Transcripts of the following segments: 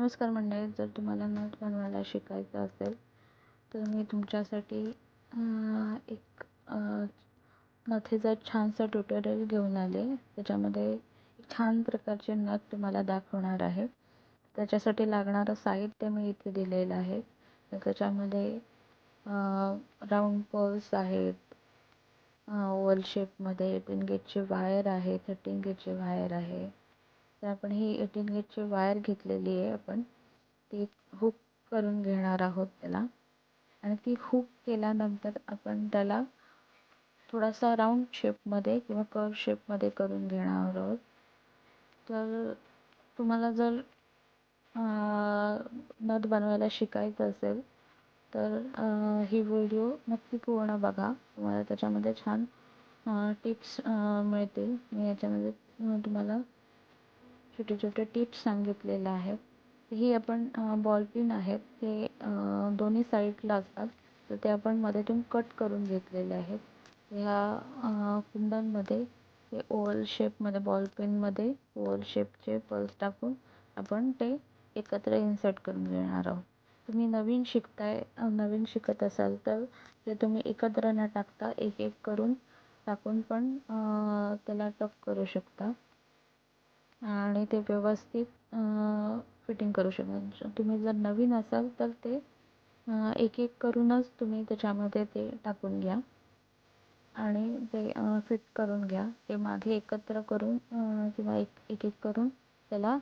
नमस्कार मंडळी जर तुम्हाला नथ बनवायला शिकायचं असेल तर मी तुमच्यासाठी एक नथीचा छानसा ट्युटोरियल घेऊन आले. त्याच्यामध्ये छान प्रकारचे नथ तुम्हाला दाखवणार आहे. त्याच्यासाठी लागणारं साहित्य मी इथे दिलेलं आहे. त्याच्यामध्ये राऊंड पर्ल्स आहेत ओवल शेपमध्ये एटीन वायर आहे थर्टीन गेटचे वायर आहे. तर आपण ही एटीन गेजची वायर घेतलेली आहे आपण. ती हुक करून घेणार आहोत त्याला. आणि ती हुक केल्यानंतर आपण त्याला थोडासा राऊंड शेपमध्ये किंवा कर्व शेपमध्ये करून घेणार आहोत. तर तुम्हाला जर नथ बनवायला शिकायचं असेल तर ही व्हिडिओ नक्की पूर्ण बघा. तुम्हाला त्याच्यामध्ये छान टिप्स मिळतील. मी याच्यामध्ये तुम्हाला छोटे छोटे टिप्स सांगितलेले आहेत ही आपण बॉलपिन आहेत. ते दोन्ही साईडला असतात. तर ते आपण मध्येतून कट करून घेतलेले आहेत. ह्या कुंडांमध्ये ते ओवल शेपमध्ये बॉलपेनमध्ये ओवल शेपचे पल्स टाकून आपण ते एकत्र इन्सर्ट करून घेणार आहोत. तुम्ही नवीन शिकताय नवीन शिकत असाल तर ते तुम्ही एकत्र न टाकता एक एक करून टाकून पण त्याला टक करू शकता. आणि ते व्यवस्थित फिटिंग करू शकाल. तुम्ही जर नवीन असाल तर ते एक एक करूनच तुम्ही त्याच्यामध्ये ते टाकून घ्या. आणि ते फिट करून घ्या. ते मागे एकत्र करून किंवा एक एक एक करून त्याला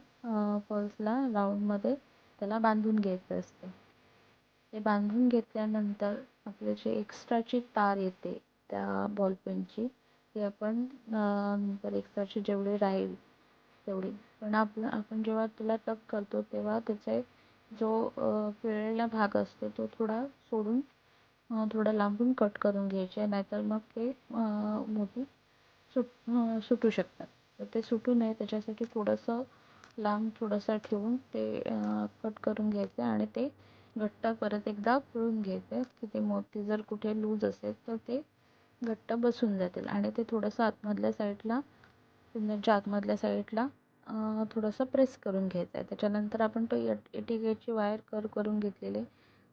फॉल्सला राऊंडमध्ये त्याला बांधून घ्यायचं असते. ते बांधून घेतल्यानंतर आपले जे एक्स्ट्राची तार येते त्या बॉलपेनची ती आपण नंतर एक्स्ट्राचे जेवढे राहील तेवढी. पण आपलं आपण जेव्हा त्याला टक करतो तेव्हा त्याचे जो पिळलेला भाग असतो तो थोडा सोडून थोडा लांबून कट करून घ्यायचे नाहीतर मग ते मोती सुट सुटू शकतात. तर ते सुटू नये. त्याच्यासाठी थोडंसं लांब थोडंसं ठेवून ते कट करून घ्यायचे आणि ते घट्ट परत एकदा पिळून घ्यायचे. की ते मोती जर कुठे लूज असेल तर ते घट्ट बसून जातील. आणि ते थोडंसं आतमधल्या साईडला पिंजरच्या आतमधल्या साईडला थोडंसं प्रेस करून घ्यायचं आहे. त्याच्यानंतर आपण तो एट एटी वायर कर करून घेतलेली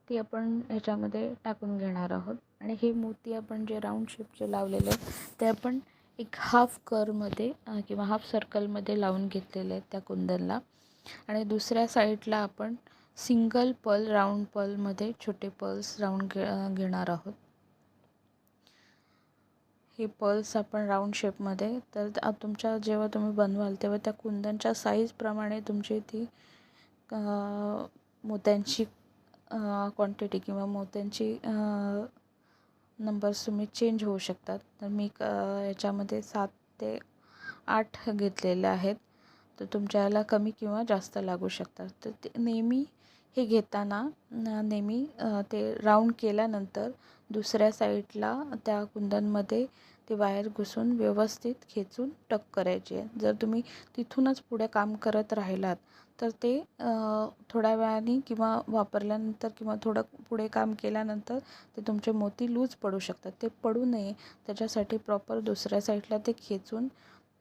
ती आपण ह्याच्यामध्ये टाकून घेणार आहोत. आणि हे मोती आपण जे राऊंड शेपचे लावलेले आहेत ते आपण एक हाफ करमध्ये किंवा हाफ सर्कलमध्ये लावून घेतलेले आहेत त्या कुंदनला. आणि दुसऱ्या साईडला आपण सिंगल पल राऊंड पलमध्ये छोटे पल्स राऊंड घे घेणार आहोत. हे पल्स आपण राऊंड शेपमध्ये तर तुमच्या जेव्हा तुम्ही बनवाल तेव्हा त्या कुंदनच्या साईजप्रमाणे तुमची ती मोत्यांची क्वांटिटी किंवा मोत्यांची नंबर्स तुम्ही चेंज होऊ शकतात. तर मी क याच्यामध्ये सात ते आठ घेतलेले आहेत. तर तुमच्याला कमी किंवा जास्त लागू शकतात. तर ते नेहमी हे घेताना नेहमी ते राऊंड केल्यानंतर दुसऱ्या साईडला त्या कुंदनमध्ये ते वायर घुसून व्यवस्थित खेचून टक करायची. आहे जर तुम्ही तिथूनच पुढे काम करत राहिलात तर ते थोड्या वेळाने किंवा वापरल्यानंतर किंवा थोडं पुढे काम केल्यानंतर ते तुमचे मोती लूज पडू शकतात. ते पडू नये. त्याच्यासाठी प्रॉपर दुसऱ्या साईडला ते खेचून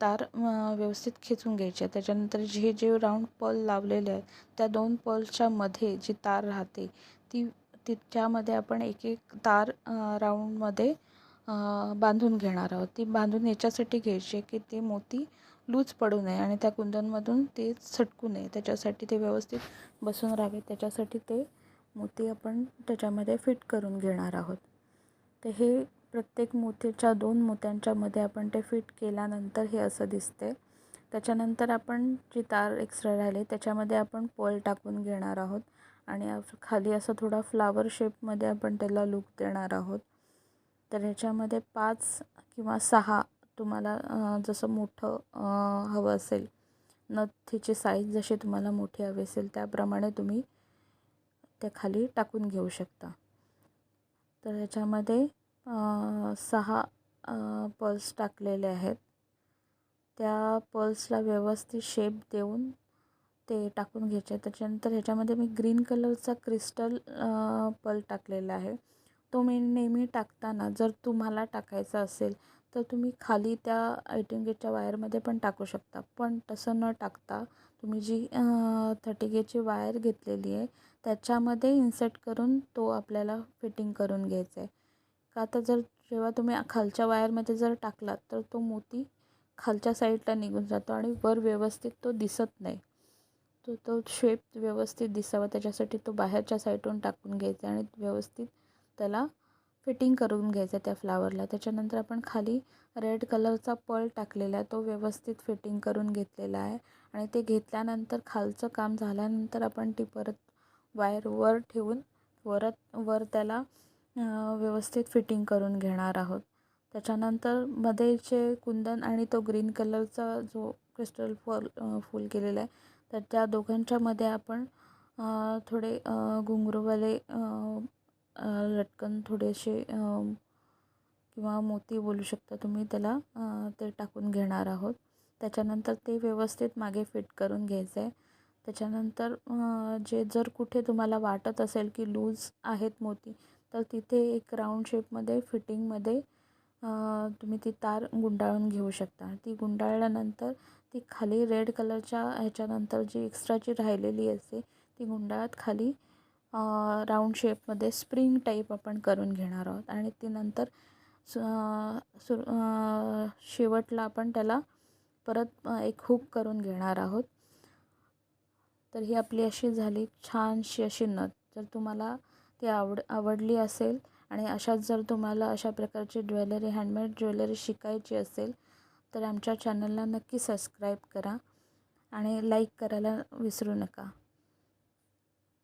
तार व्यवस्थित खेचून घ्यायचे. त्याच्यानंतर जे जे राऊंड पल लावलेले आहेत त्या दोन पलच्या मध्ये जी तार राहते ती तिच्यामध्ये आपण एक एक तार राऊंडमध्ये बांधून घेणार आहोत. ती बांधून याच्यासाठी घ्यायची की ते मोती लूज पडू नये आणि त्या कुंदनमधून ते सटकू नये. त्याच्यासाठी ते व्यवस्थित बसून राहावे. त्याच्यासाठी ते मोती आपण त्याच्यामध्ये फिट करून घेणार आहोत. तर हे प्रत्येक मोतीच्या दोन मोत्यांच्यामध्ये आपण ते फिट केल्यानंतर हे असं दिसते. त्याच्यानंतर आपण जी तार एक्स्ट्रा राहिले त्याच्यामध्ये आपण पॉल टाकून घेणार आहोत. आणि खाली असं थोडा फ्लावर शेपमध्ये आपण त्याला लूक देणार आहोत. तर ह्याच्यामध्ये पाच किंवा सहा तुम्हाला जसं मोठं हवं असेल नथीची साईज जशी तुम्हाला मोठी हवी असेल त्याप्रमाणे तुम्ही त्या खाली टाकून घेऊ शकता. तर ह्याच्यामध्ये सहा पल्स टाकलेले आहेत. त्या पल्सला व्यवस्थित शेप देऊन ते टाकून घ्यायचे. त्याच्यानंतर ह्याच्यामध्ये मी ग्रीन कलरचा क्रिस्टल पल टाकलेला आहे. तो मी नेहमी टाकताना जर तुम्हाला टाकायचा असेल तर तुम्ही खाली त्या गेटच्या वायरमध्ये पण टाकू शकता. पण तसं न टाकता तुम्ही जी थर्टी गेची वायर घेतलेली आहे त्याच्यामध्ये इन्सर्ट करून तो आपल्याला फिटिंग करून घ्यायचा आहे. का? जर जेव्हा तुम्ही खालच्या वायरमध्ये जर टाकलात तर तो मोती खालच्या साईडला निघून जातो आणि वर व्यवस्थित तो दिसत नाही. तो तो शेप व्यवस्थित दिसावा. त्याच्यासाठी तो बाहेरच्या साईडून टाकून घ्यायचा आणि व्यवस्थित त्याला फिटिंग करून घ्यायचं त्या फ्लावरला त्याच्यानंतर आपण खाली रेड कलरचा पळ टाकलेला आहे. तो व्यवस्थित फिटिंग करून घेतलेला आहे आणि ते घेतल्यानंतर खालचं काम झाल्यानंतर आपण ती परत वायर वर ठेवून वरत वर त्याला व्यवस्थित फिटिंग करून घेणार आहोत. त्याच्यानंतरमध्ये जे कुंदन आणि तो ग्रीन कलरचा जो क्रिस्टल फॉल फूल केलेला आहे तर त्या दोघांच्यामध्ये आपण थोडे घुंगरूवाले लटकन थोडेसे किंवा मोती बोलू शकता तुम्ही त्याला ते टाकून घेणार आहोत. त्याच्यानंतर ते व्यवस्थित मागे फिट करून घ्यायचं आहे त्याच्यानंतर जे जर कुठे तुम्हाला वाटत असेल की लूज आहेत मोती तर तिथे एक राऊंड शेपमध्ये फिटिंगमध्ये तुम्ही ती तार गुंडाळून घेऊ शकता. ती गुंडाळल्यानंतर ती खाली रेड कलरच्या ह्याच्यानंतर जी एक्स्ट्राची राहिलेली असते ती गुंडाळत खाली राऊंड शेपमध्ये स्प्रिंग टाईप आपण करून घेणार आहोत. आणि ती नंतर सु शेवटला आपण त्याला परत एक हुक करून घेणार आहोत. तर ही आपली अशी झाली छानशी अशी नथ. जर तुम्हाला ती आवड आवडली असेल आणि अशाच जर तुम्हाला अशा प्रकारची ज्वेलरी हँडमेड ज्वेलरी शिकायची असेल तर आमच्या चॅनलला नक्की सबस्क्राईब करा आणि लाईक करायला विसरू नका.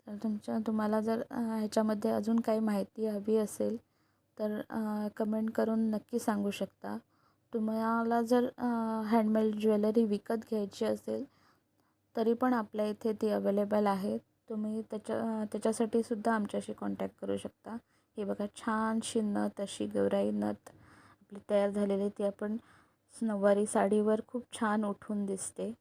तर तुमच्या तुम्हाला जर ह्याच्यामध्ये अजून काही माहिती हवी असेल तर कमेंट करून नक्की सांगू शकता. तुम्हाला जर हँडमेड ज्वेलरी विकत घ्यायची असेल तरी पण आपल्या इथे ती अवेलेबल आहेत तुम्ही त्याच्या त्याच्यासाठी सुद्धा आमच्याशी कॉन्टॅक्ट करू शकता. हे बघा छानशी नथ अशी गौराई नथ आपली तयार झालेली ती आपण नऊवारी साडीवर खूप छान उठून दिसते.